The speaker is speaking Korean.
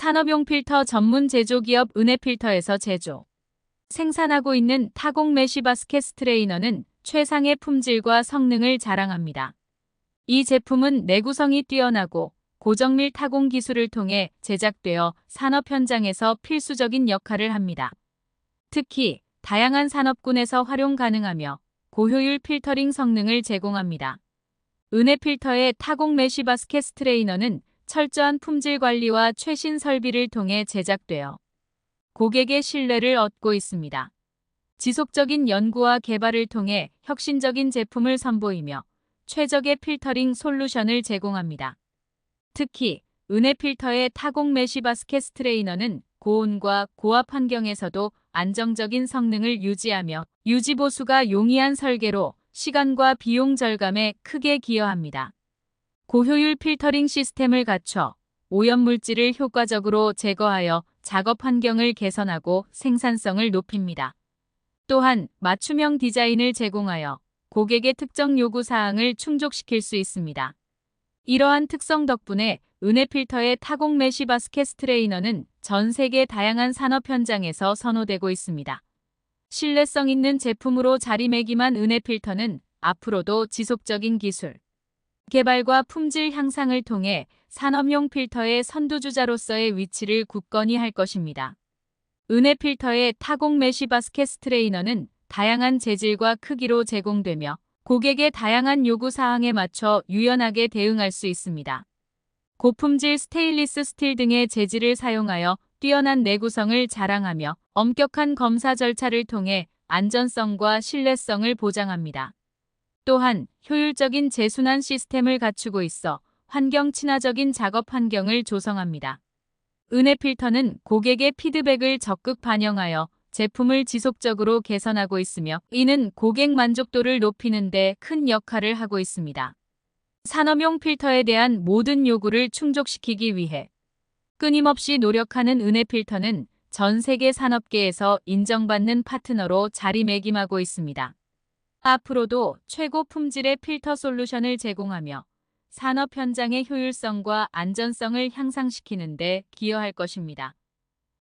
산업용 필터 전문 제조기업 은혜필터에서 제조. 생산하고 있는 타공 메쉬 바스켓 스트레이너는 최상의 품질과 성능을 자랑합니다. 이 제품은 내구성이 뛰어나고 고정밀 타공 기술을 통해 제작되어 산업 현장에서 필수적인 역할을 합니다. 특히 다양한 산업군에서 활용 가능하며 고효율 필터링 성능을 제공합니다. 은혜 필터의 타공 메쉬 바스켓 스트레이너는 철저한 품질 관리와 최신 설비를 통해 제작되어 고객의 신뢰를 얻고 있습니다. 지속적인 연구와 개발을 통해 혁신적인 제품을 선보이며 최적의 필터링 솔루션을 제공합니다. 특히 은혜 필터의 타공 메쉬 바스켓 스트레이너는 고온과 고압 환경에서도 안정적인 성능을 유지하며 유지 보수가 용이한 설계로 시간과 비용 절감에 크게 기여합니다. 고효율 필터링 시스템을 갖춰 오염물질을 효과적으로 제거하여 작업 환경을 개선하고 생산성을 높입니다. 또한 맞춤형 디자인을 제공하여 고객의 특정 요구 사항을 충족시킬 수 있습니다. 이러한 특성 덕분에 은혜 필터의 타공 메쉬 바스켓 스트레이너는 전 세계 다양한 산업 현장에서 선호되고 있습니다. 신뢰성 있는 제품으로 자리매김한 은혜 필터는 앞으로도 지속적인 기술, 개발과 품질 향상을 통해 산업용 필터의 선두주자로서의 위치를 굳건히 할 것입니다. 은혜 필터의 타공 메쉬 바스켓 스트레이너는 다양한 재질과 크기로 제공되며 고객의 다양한 요구 사항에 맞춰 유연하게 대응할 수 있습니다. 고품질 스테인리스 스틸 등의 재질을 사용하여 뛰어난 내구성을 자랑하며 엄격한 검사 절차를 통해 안전성과 신뢰성을 보장합니다. 또한 효율적인 재순환 시스템을 갖추고 있어 환경 친화적인 작업 환경을 조성합니다. 은혜 필터는 고객의 피드백을 적극 반영하여 제품을 지속적으로 개선하고 있으며 이는 고객 만족도를 높이는 데 큰 역할을 하고 있습니다. 산업용 필터에 대한 모든 요구를 충족시키기 위해 끊임없이 노력하는 은혜 필터는 전 세계 산업계에서 인정받는 파트너로 자리매김하고 있습니다. 앞으로도 최고 품질의 필터 솔루션을 제공하며 산업 현장의 효율성과 안전성을 향상시키는 데 기여할 것입니다.